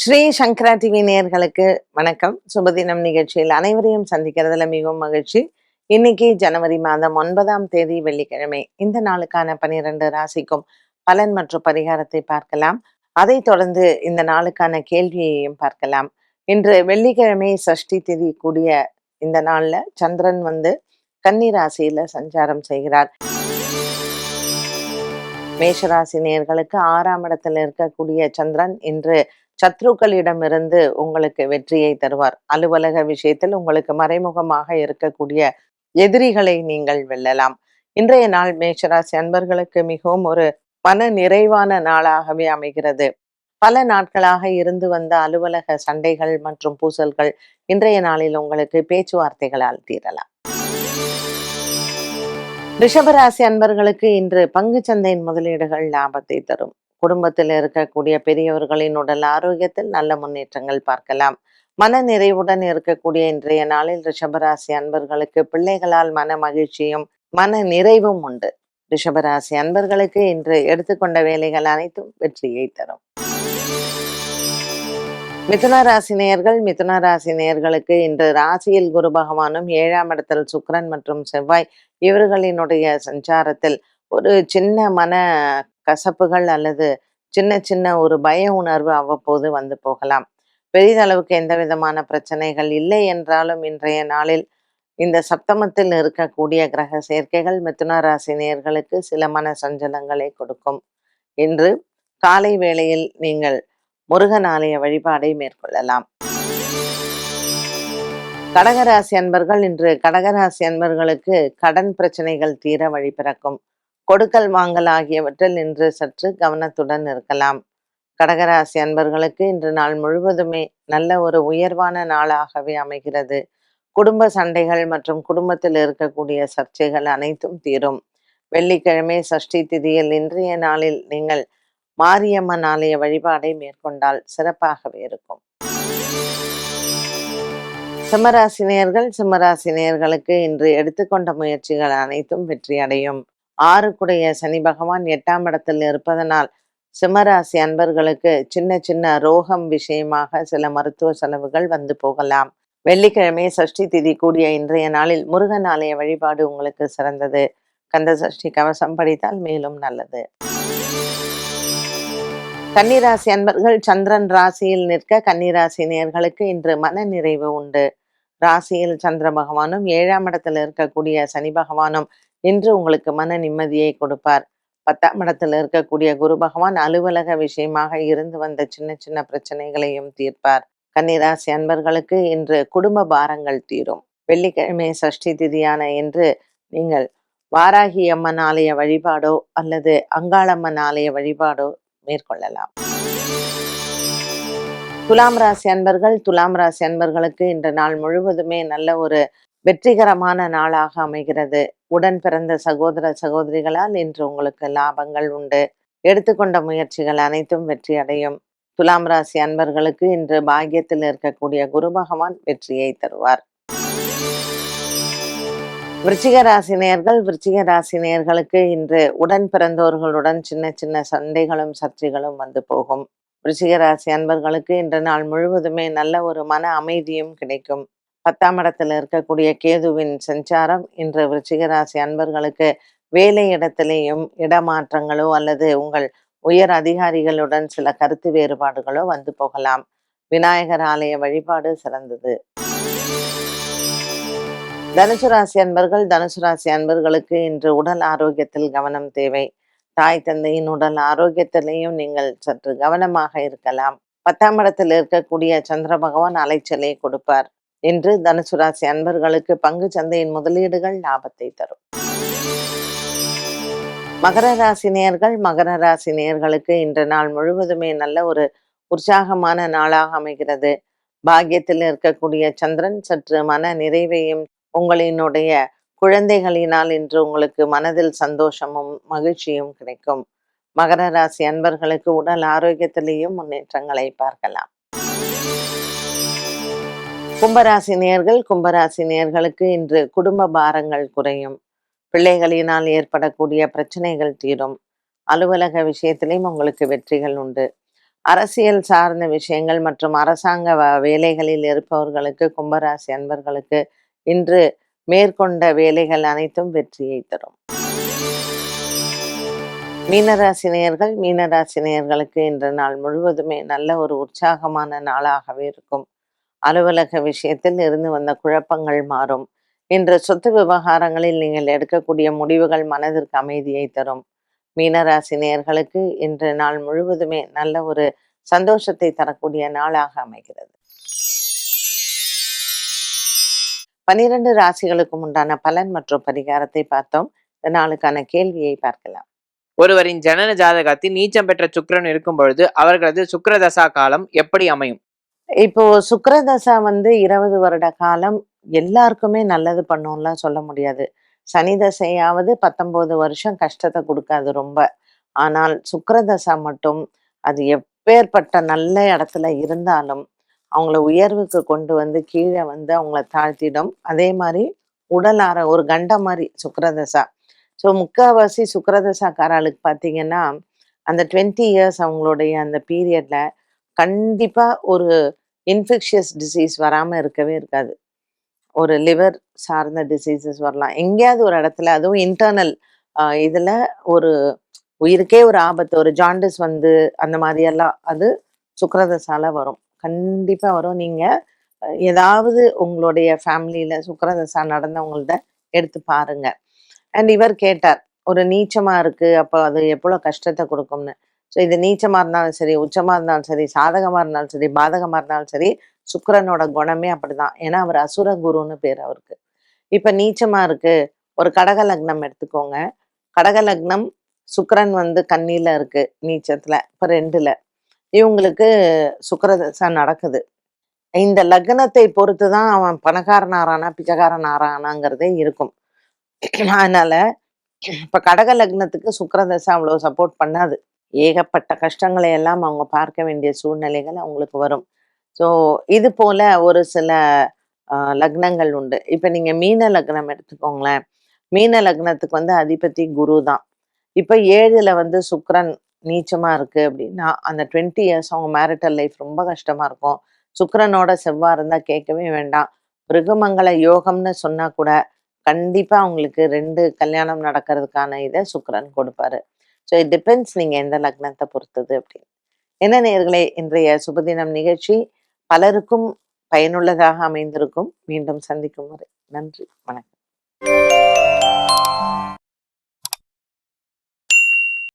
ஸ்ரீ சங்கரா TV நேர்களுக்கு வணக்கம். சுபதினம் நிகழ்ச்சியில் அனைவரையும் சந்திக்கிறதுல மிகவும் மகிழ்ச்சி. இன்னைக்கு ஜனவரி மாதம் ஒன்பதாம் தேதி வெள்ளிக்கிழமை. இந்த நாளுக்கான பனிரெண்டு ராசிக்கும் பலன் மற்றும் பரிகாரத்தை பார்க்கலாம். அதைத் தொடர்ந்து இந்த நாளுக்கான கேள்வியையும் பார்க்கலாம். இன்று வெள்ளிக்கிழமை சஷ்டி திதி கூடிய இந்த நாள்ல சந்திரன் வந்து கன்னி ராசியில சஞ்சாரம் செய்கிறார். மேஷராசி நேர்களுக்கு ஆறாம் இடத்துல இருக்கக்கூடிய சந்திரன் இன்று சத்ருக்களிடமிருந்து உங்களுக்கு வெற்றியை தருவார். அலுவலக விஷயத்தில் உங்களுக்கு மறைமுகமாக இருக்கக்கூடிய எதிரிகளை நீங்கள் வெல்லலாம். இன்றைய நாள் மேஷராசி அன்பர்களுக்கு மிகவும் ஒரு மன நிறைவான நாளாகவே அமைகிறது. பல நாட்களாக இருந்து வந்த அலுவலக சண்டைகள் மற்றும் பூசல்கள் இன்றைய நாளில் உங்களுக்கு பேச்சுவார்த்தைகளால் தீரலாம். ரிஷபராசி அன்பர்களுக்கு இன்று பங்குச்சந்தையின் முதலீடுகள் லாபத்தை தரும். குடும்பத்தில் இருக்கக்கூடிய பெரியவர்களின் உடல் ஆரோக்கியத்தில் நல்ல முன்னேற்றங்கள் பார்க்கலாம். மன நிறைவுடன் இருக்கக்கூடிய இன்றைய நாளில் ரிஷபராசி அன்பர்களுக்கு பிள்ளைகளால் மன மகிழ்ச்சியும் மன நிறைவும் உண்டு. ரிஷபராசி அன்பர்களுக்கு இன்று எடுத்துக்கொண்ட வேலைகள் அனைத்தும் வெற்றியை தரும். மிதுன ராசி நேயர்கள் மிதுன ராசி நேயர்களுக்கு இன்று ராசியில் குரு பகவானும் ஏழாம் இடத்தில் சுக்கரன் மற்றும் செவ்வாய் இவர்களினுடைய சஞ்சாரத்தில் ஒரு சின்ன மன கசப்புகள் அல்லது சின்ன சின்ன ஒரு பய உணர்வு அவ்வப்போது வந்து போகலாம். பெரிதளவுக்கு எந்த விதமான பிரச்சனைகள் இல்லை என்றாலும் இன்றைய நாளில் இந்த சப்தமத்தில் இருக்கக்கூடிய கிரக சேர்க்கைகள் மிதுன ராசி நேர்களுக்கு சில மன சஞ்சலங்களை கொடுக்கும். இன்று காலை வேளையில் நீங்கள் முருகன் ஆலய வழிபாடை மேற்கொள்ளலாம். கடகராசி அன்பர்கள் இன்று கடகராசி அன்பர்களுக்கு கடன் பிரச்சனைகள் தீர வழிபிறக்கும் கொடுக்கல் வாங்கல் ஆகியவற்றில் இன்று சற்று கவனத்துடன் இருக்கலாம். கடகராசி அன்பர்களுக்கு இன்று நாள் முழுவதுமே நல்ல ஒரு உயர்வான நாளாகவே அமைகிறது. குடும்ப சண்டைகள் மற்றும் குடும்பத்தில் இருக்கக்கூடிய சர்ச்சைகள் அனைத்தும் தீரும். வெள்ளிக்கிழமை சஷ்டி திதியில் இன்றைய நாளில் நீங்கள் மாரியம்மன் ஆலய வழிபாடை மேற்கொண்டால் சிறப்பாகவே இருக்கும். சிம்மராசினியர்கள் சிம்மராசினியர்களுக்கு இன்று எடுத்துக்கொண்ட முயற்சிகள் அனைத்தும் வெற்றி அடையும் ஆறுக்குடைய சனி பகவான் எட்டாம் இடத்தில் இருப்பதனால் சிம்மராசி அன்பர்களுக்கு சின்ன சின்ன ரோகம் விஷயமாக சில மருத்துவ செலவுகள் வந்து போகலாம். வெள்ளிக்கிழமை சஷ்டி திதி கூடிய இன்றைய நாளில் முருகன் ஆலய வழிபாடு உங்களுக்கு சிறந்தது. கந்த சஷ்டி கவசம் படித்தால் மேலும் நல்லது. கன்னிராசி அன்பர்கள் சந்திரன் ராசியில் நிற்க கன்னிராசி நேர்களுக்கு இன்று மன நிறைவு உண்டு. ராசியில் சந்திர பகவானும் ஏழாம் இடத்தில் இருக்கக்கூடிய சனி பகவானும் இன்று உங்களுக்கு மன நிம்மதியை கொடுப்பார். பத்தாம் இடத்துல இருக்கக்கூடிய குரு பகவான் அலுவலக விஷயமாக இருந்து வந்த சின்ன சின்ன பிரச்சனைகளையும் தீர்ப்பார். கன்னிராசி அன்பர்களுக்கு இன்று குடும்ப பாரங்கள் தீரும். வெள்ளிக்கிழமை சஷ்டி திதியான இன்று நீங்கள் வாராகி அம்மன் ஆலய வழிபாடோ அல்லது அங்காளம்மன் ஆலய வழிபாடோ மேற்கொள்ளலாம். துலாம் ராசி அன்பர்கள் துலாம் ராசி அன்பர்களுக்கு இன்று நாள் முழுவதுமே நல்ல ஒரு வெற்றிகரமான நாளாக அமைகிறது. உடன் பிறந்த சகோதர சகோதரிகளால் இன்று உங்களுக்கு லாபங்கள் உண்டு. எடுத்துக்கொண்ட முயற்சிகள் அனைத்தும் வெற்றி அடையும். துலாம் ராசி அன்பர்களுக்கு இன்று பாக்கியத்தில் இருக்கக்கூடிய குரு பகவான் வெற்றியை தருவார். விருச்சிக ராசினியர்கள் விருச்சிக ராசினியர்களுக்கு இன்று உடன் பிறந்தோர்களுடன் சின்ன சின்ன சண்டைகளும் சர்ச்சைகளும் வந்து போகும். விருச்சிக ராசி அன்பர்களுக்கு இன்று நாள் முழுவதுமே நல்ல ஒரு மன அமைதியும் கிடைக்கும். பத்தாம் இடத்துல இருக்கக்கூடிய கேதுவின் சஞ்சாரம் இன்று விருச்சிகராசி அன்பர்களுக்கு வேலை இடத்திலேயும் இடமாற்றங்களோ அல்லது உங்கள் உயர் அதிகாரிகளுடன் சில கருத்து வேறுபாடுகளோ வந்து போகலாம். விநாயகர் ஆலய வழிபாடு சிறந்தது. தனுசு ராசி அன்பர்கள் தனுசு ராசி அன்பர்களுக்கு இன்று உடல் ஆரோக்கியத்தில் கவனம் தேவை. தாய் தந்தையின் உடல் ஆரோக்கியத்திலையும் நீங்கள் சற்று கவனமாக இருக்கலாம். பத்தாம் இடத்தில் இருக்கக்கூடிய சந்திர பகவான் அலைச்சலை கொடுப்பார். இன்று தனுசு ராசி அன்பர்களுக்கு பங்கு சந்தையின் முதலீடுகள் லாபத்தை தரும். மகர ராசி நேர்கள் மகர ராசி நேர்களுக்கு இன்று நாள் முழுவதுமே நல்ல ஒரு உற்சாகமான நாளாக அமைகிறது. பாக்கியத்தில் இருக்கக்கூடிய சந்திரன் சற்று மன நிறைவையும் உங்களினுடைய குழந்தைகளினால் இன்று உங்களுக்கு மனதில் சந்தோஷமும் மகிழ்ச்சியும் கிடைக்கும். மகர ராசி அன்பர்களுக்கு உடல் ஆரோக்கியத்திலேயும் முன்னேற்றங்களை பார்க்கலாம். கும்பராசி நேர்கள் கும்பராசி நேர்களுக்கு இன்று குடும்ப பாரங்கள் குறையும். பிள்ளைகளினால் ஏற்படக்கூடிய பிரச்சனைகள் தீரும். அலுவலக விஷயத்திலையும் உங்களுக்கு வெற்றிகள் உண்டு. அரசியல் சார்ந்த விஷயங்கள் மற்றும் அரசாங்க வ- வேலைகளில் இருப்பவர்களுக்கு கும்பராசி அன்பர்களுக்கு இன்று மேற்கொண்ட வேலைகள் அனைத்தும் வெற்றியை தரும். மீனராசி மீனராசினியர்களுக்கு மீனராசி இன்று நாள் முழுவதுமே நல்ல ஒரு உற்சாகமான நாளாகவே இருக்கும். அலுவலக விஷயத்தில் இருந்து வந்த குழப்பங்கள் மாறும். இன்று சொத்து விவகாரங்களில் நீங்கள் எடுக்கக்கூடிய முடிவுகள் மனதிற்கு அமைதியை தரும். மீனராசி நேர்களுக்கு இன்று நாள் முழுவதுமே நல்ல ஒரு சந்தோஷத்தை தரக்கூடிய நாளாக அமைகிறது. பனிரெண்டு ராசிகளுக்கும் உண்டான பலன் மற்றும் பரிகாரத்தை பார்த்தோம். நாளுக்கான கேள்வியை பார்க்கலாம். ஒருவரின் ஜனன ஜாதகத்தில் நீச்சம் பெற்ற சுக்கரன் இருக்கும் பொழுது அவர்களது சுக்கரதசா காலம் எப்படி அமையும்? இப்போ சுக்கரதசா வந்து இருபது வருட காலம் எல்லாருக்குமே நல்லது பண்ணும்லாம் சொல்ல முடியாது. சனி தசையாவது பத்தொன்பது வருஷம் கஷ்டத்தை கொடுக்காது ரொம்ப. ஆனால் சுக்கிரதசா மட்டும் அது எப்பேற்பட்ட நல்ல இடத்துல இருந்தாலும் அவங்கள உயர்வுக்கு கொண்டு வந்து கீழே வந்து அவங்கள தாழ்த்திடும். அதே மாதிரி உடல் ஆற ஒரு கண்டம் மாதிரி சுக்கரதசா. ஸோ முக்கால்வாசி சுக்கிரதசாக்காரர்களுக்கு பார்த்தீங்கன்னா அந்த டுவெண்ட்டி இயர்ஸ் அவங்களுடைய அந்த பீரியட்ல கண்டிப்பாக ஒரு இன்ஃபெக்ஷியஸ் டிசீஸ் வராமல் இருக்கவே இருக்காது. ஒரு லிவர் சார்ந்த டிசீசஸ் வரலாம். எங்கேயாவது ஒரு இடத்துல அதுவும் இன்டர்னல் இதில் ஒரு உயிருக்கே ஒரு ஆபத்து ஒரு ஜாண்டிஸ் வந்து அந்த மாதிரியெல்லாம் அது சுக்கரதசால வரும். கண்டிப்பாக வரும். நீங்கள் ஏதாவது உங்களுடைய ஃபேமிலியில் சுக்கரதசா நடந்தவங்கள்ட்ட எடுத்து பாருங்க. அண்ட் இவர் கேட்டார் ஒரு நீச்சமாக இருக்குது அப்போ அது எவ்வளோ கஷ்டத்தை கொடுக்கும்னு? ஸோ இது நீச்சமாக இருந்தாலும் சரி உச்சமாக இருந்தாலும் சரி சாதகமாக இருந்தாலும் சரி பாதகமாக இருந்தாலும் சரி சுக்கரனோட குணமே அப்படிதான். ஏன்னா அவர் அசுர குருன்னு பேர் அவருக்கு. இப்போ நீச்சமாக இருக்கு ஒரு கடக லக்னம் எடுத்துக்கோங்க. கடக லக்னம் சுக்கரன் வந்து கண்ணியில் இருக்கு நீச்சத்தில் இப்போ ரெண்டுல. இவங்களுக்கு சுக்கரதசை நடக்குது. இந்த லக்னத்தை பொறுத்து தான் அவன் பணக்காரன் ஆறானா பிச்சைக்காரன் ஆறானாங்கிறதே இருக்கும். அதனால இப்போ கடக லக்னத்துக்கு சுக்கரதசை அவ்வளோ சப்போர்ட் பண்ணாது. ஏகப்பட்ட கஷ்டங்களை எல்லாம் அவங்க பார்க்க வேண்டிய சூழ்நிலைகள் அவங்களுக்கு வரும். ஸோ இது போல ஒரு சில லக்னங்கள் உண்டு. இப்போ நீங்கள் மீன லக்னம் எடுத்துக்கோங்களேன். மீன லக்னத்துக்கு வந்து அதிபதி குரு தான். இப்போ ஏழில் வந்து சுக்ரன் நீச்சமாக இருக்குது அப்படின்னா அந்த டுவெண்ட்டி இயர்ஸ் அவங்க மேரிட்டல் லைஃப் ரொம்ப கஷ்டமாக இருக்கும். சுக்கரனோட செவ்வாய் இருந்தால் கேட்கவே வேண்டாம். மிருகமங்கல யோகம்னு சொன்னால் கூட கண்டிப்பாக அவங்களுக்கு ரெண்டு கல்யாணம் நடக்கிறதுக்கான இதை சுக்கரன் கொடுப்பாரு. ஸோ இட் டிபெண்ட்ஸ் நீங்க எந்த லக்னத்தை பொறுத்தது அப்படின்னு. என்ன நேர்களே இன்றைய சுபதினம் நிகழ்ச்சி பலருக்கும் பயனுள்ளதாக அமைந்திருக்கும். மீண்டும் சந்திக்கும் வரை நன்றி வணக்கம்.